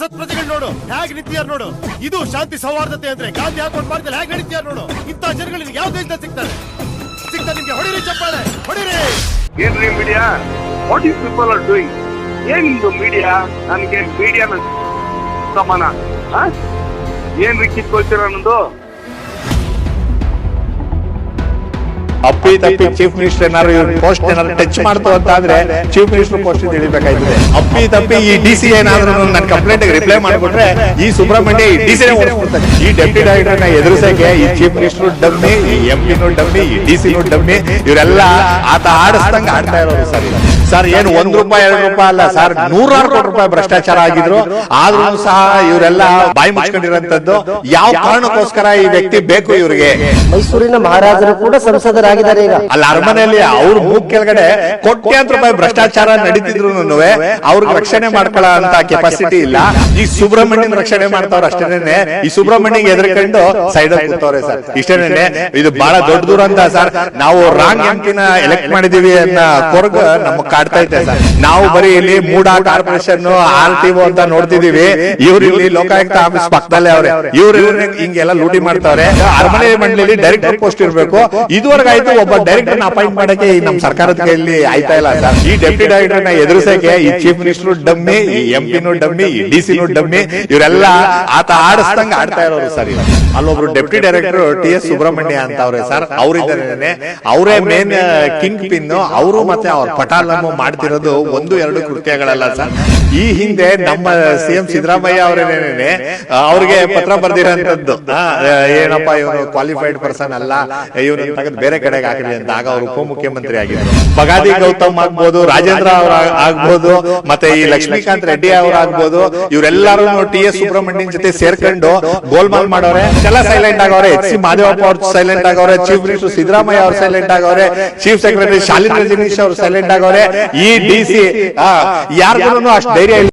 ಸಂಸತ್ ಪ್ರಜೆಗಳು ನೋಡು ಹೇಗ್ ನಿಂತಿಯಾರ ನೋಡು. ಇದು ಶಾಂತಿ ಸೌಹಾರ್ದತೆ ಅಂದ್ರೆ ಗಾಂಧಿ ಹಾಕೊಂಡು ಭಾರತದಲ್ಲಿ ಹೇಗ್ ನಡೀತಿಯಾರ ನೋಡು. ಇಂತ ಜನಗಳು ನಿಮ್ಗೆ ಯಾವ ದೇಶದಲ್ಲಿ ಸಿಗ್ತಾರೆ? ಸಿಗ್ತಾರೆ ನಿಮ್ಗೆ ಹೊಡಿರಿ ಚಪ್ಪಾಳೆ, ಹೊಡಿರಿ! ಏನ್ರಿ media what you people are doing ಏನಿದು ಮೀಡಿಯಾ ನನಗೆ ಮೀಡಿಯಾ ಸಮಾನ? ಏನ್ರಿ ಕಿತ್ಕೊಳ್ತೀರ ಅನ್ನೋದು ಅಪ್ಪಿ ತಪ್ಪಿ ಚೀಫ್ ಮಿನಿಸ್ಟರ್ ಏನಾದ್ರು ಇವ್ರ ಪೋಸ್ಟ್ ಏನಾದ್ರು ಟಚ್ ಮಾಡ್ತು ಅಂತ ಆದ್ರೆ ಚೀಫ್ ಮಿನಿಸ್ಟರ್ ಪೋಸ್ಟ್ ಇಳಿಬೇಕಾಯ್ತದೆ ಅಪ್ಪಿ ತಪ್ಪಿ ಈ ಡಿ ಸಿ ಏನಾದ್ರು ನನ್ನ ಕಂಪ್ಲೇಂಟ್ ರಿಪ್ಲೈ ಮಾಡ್ಬಿಟ್ರೆ ಈ ಸುಬ್ರಹ್ಮಣ್ಯ ಈ ಡಿ ಸಿ ಈ ಡೆಪ್ಯೂಟಿ ಡೈರೆಕ್ಟರ್ನ ಎದುರಿಸಕ್ಕೆ ಈ ಚೀಫ್ ಮಿನಿಸ್ಟರ್ ಡಮ್ಮಿ, ಈ ಎಂ ಪಿನೂ ಡಮ್ಮಿ, ಈ ಡಿ ಸಿನೂ ಡಮ್ಮಿ, ಇವರೆಲ್ಲ ಆತ ಆಡಿಸ್ದಂಗ ಆಡ್ತಾ ಇರೋದು ಸರ್ ಸರ್ ಏನು ಒಂದ್ ರೂಪಾಯಿ ಎರಡು ರೂಪಾಯಿ ಅಲ್ಲ ಸರ್ ನೂರಾರು ಕೋಟಿ ರೂಪಾಯಿ ಭ್ರಷ್ಟಾಚಾರ ಆಗಿದ್ರು. ಆದ್ರೂ ಸಹ ಇವರೆಲ್ಲ ಬಾಯಿ ಮುಚ್ಕೊಂಡಿರೋಂಥದ್ದು ಯಾವ ಕಾರಣಕ್ಕೋಸ್ಕರ ಈ ವ್ಯಕ್ತಿ ಬೇಕು ಇವರಿಗೆ? ಮೈಸೂರಿನ ಮಹಾರಾಜರು ಕೂಡ ಸಂಸದರಾಗಿದ್ದಾರೆ ಈಗ. ಅಲ್ಲ ಅರಮನೆಯಲ್ಲಿ ಅವ್ರ ಮೂಗ್ ಕೆಳಗಡೆ ಕೋಟ್ಯಾಂತರ ರೂಪಾಯಿ ಭ್ರಷ್ಟಾಚಾರ ನಡೀತಿದ್ರು ಅವ್ರಿಗೆ ರಕ್ಷಣೆ ಮಾಡ್ಕೊಳ್ಳೋ ಅಂತ ಕೆಪಾಸಿಟಿ ಇಲ್ಲ. ಈ ಸುಬ್ರಹ್ಮಣ್ಯನ್ ರಕ್ಷಣೆ ಮಾಡ್ತಾವ್ರ ಅಷ್ಟೇನೆ ಈ ಸುಬ್ರಹ್ಮಣ್ಯ ಎದುರ್ಕೊಂಡು ಸೈಡ್ ಅಲ್ಲಿ ಕೂತವ್ರೆ ಸರ್. ಇಷ್ಟೇನೆ ಇದು ಬಹಳ ದೊಡ್ಡ ದೂರ ಅಂತ ಸರ್. ನಾವು ರಾಂಗ್ ಎಂಪಿನ ಎಲೆಕ್ಟ್ ಮಾಡಿದೀವಿ ಅನ್ನೋ ಕೊರಗ ನಮಗ್ ಕಾಡ್ತಾ ಇದೆ ಸರ್. ನಾವು ಬರೀ ಇಲ್ಲಿ ಮೂಡಾ ಕಾರ್ಪೊರೇಷನ್ ಆರ್ ಟಿ ಅಂತ ನೋಡ್ತಿದೀವಿ. ಇವ್ರು ಇಲ್ಲಿ ಲೋಕಾಯುಕ್ತ ಆಫೀಸ್ ಪಕ್ಕದಲ್ಲೇ ಅವ್ರೆ. ಇವ್ರು ಹಿಂಗೆಲ್ಲ ಲೂಟಿ ಮಾಡ್ತಾವ್ರೆ ಅರಮನೆ ಮಂಡಳಿ ಡೈರೆಕ್ಟರ್ ಪೋಸ್ಟ್ ಇರಬೇಕು. ಇದುವರೆಗೆ ಆಯ್ತು ಒಬ್ಬ ಡೈರೆಕ್ಟರ್ ಅಪಾಯಿಂಟ್ ಮಾಡಕ್ಕೆ ನಮ್ಮ ಸರ್ಕಾರದ ಕೈಯಲ್ಲಿ ಆಯ್ತಾ ಇಲ್ಲ ಸರ್. ಈ ಡೆಪ್ಟಿ ಡೈರೆಕ್ಟರ್ನ ಎದುರಿಸಕ್ಕೆ ಈ ಚೀಫ್ ಮಿನಿಸ್ಟರ್ ಡಮ್ಮಿ ಈ ಎಂ ಪಿನೂ ಡಮ್ಮಿ ಈ ಡಿ ಸಿನೂ ಡಮ್ಮಿ ಇವರೆಲ್ಲ ಆತ ಆಡಿಸ್ದಂಗ ಆಡ್ತಾ ಇರೋರು sir. ಅಲ್ಲೊಬ್ರು deputy director T S Subrahmanya ಅಂತ ಅವ್ರೆ ಸರ್. ಅವರಿದ್ದಾರೆ ಅವರೇ ಮೇನ್ ಕಿಂಗ್ ಪಿನ್ ಅವರು ಮತ್ತೆ ಅವ್ರ ಪಟಾಲನ್ನು ಮಾಡ್ತಿರೋದು ಒಂದು ಎರಡು ಕೃತ್ಯಗಳಲ್ಲ ಸರ್. ಈ ಹಿಂದೆ ನಮ್ಮ ಸಿಎಂ ಸಿದ್ದರಾಮಯ್ಯ ಅವರೇನೇನೆ ಅವ್ರಿಗೆ ಪತ್ರ ಬರ್ದಿರೋಂಥದ್ದು. ಏನಪ್ಪ ಇವನು ಕ್ವಾಲಿಫೈಡ್ ಪರ್ಸನ್ ಅಲ್ಲ. ಇವನು ತೆಗೆದು ಬೇರೆ ಕಡೆಗೆ ಆಗಲಿ ಅಂತ ಆಗ ಅವರು ಉಪಮುಖ್ಯಮಂತ್ರಿ ಆಗಿದ್ರು. ಬಗಾದಿ ಗೌತಮ್ ಆಗ್ಬೋದು ರಾಜೇಂದ್ರ ಅವ್ರ ಆಗ್ಬೋದು ಮತ್ತೆ ಈ ಲಕ್ಷ್ಮೀಕಾಂತ್ ರೆಡ್ಡಿ ಅವ್ರ ಆಗ್ಬೋದು ಇವರೆಲ್ಲರೂ ಟಿ ಎಸ್ ಸುಬ್ರಹ್ಮಣ್ಯನ್ ಜೊತೆ ಸೇರ್ಕೊಂಡು ಗೋಲ್ಮಾಲ್ ಮಾಡೋರೆ. ಎಲ್ಲ ಸೈಲೆಂಟ್ ಆಗವ್ರೆ ಎಚ್ ಸಿ ಮಾದೇವಪ್ಪ ಅವ್ರು ಸೈಲೆಂಟ್ ಆಗವ್ರೆ ಚೀಫ್ ಮಿನಿಸ್ಟರ್ ಸಿದ್ದರಾಮಯ್ಯ ಅವ್ರು ಸೈಲೆಂಟ್ ಆಗವ್ರೆ ಚೀಫ್ ಸೆಕ್ರೆಟರಿ ಶಾಲಿನ್ ರಜನೀಶ್ ಅವ್ರು ಸೈಲೆಂಟ್ ಆಗವ್ರೆ ಈ ಡಿ ಸಿ ಯಾರಿಗೂ ಅಷ್ಟು ಧೈರ್ಯ ಇಲ್ಲ.